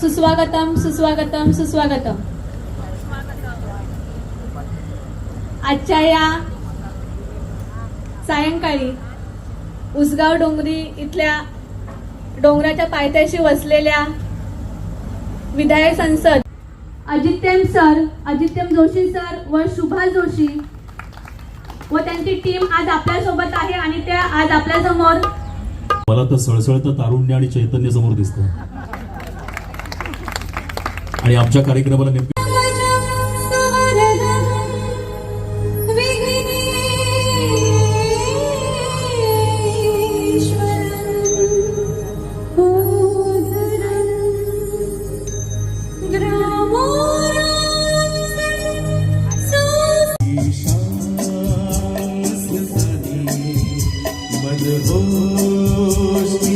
सुस्वागतम सुस्वागतम सुस्वागतम. आजच्या या सायंकाळी उसगाव डोंगरी इथल्या डोंगराच्या पायथ्याशी वसलेल्या विधायक संसद अजित्यम सर अजित्यम जोशी सर व शुभा जोशी व त्यांची टीम आज आपल्यासोबत आहे आणि त्या आज आपल्यासमोर मला तर सळसळतं तारुण्य आणि चैतन्य समोर दिसतं आणि आमच्या कार्यक्रमाला नेमकं Hoş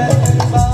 Remember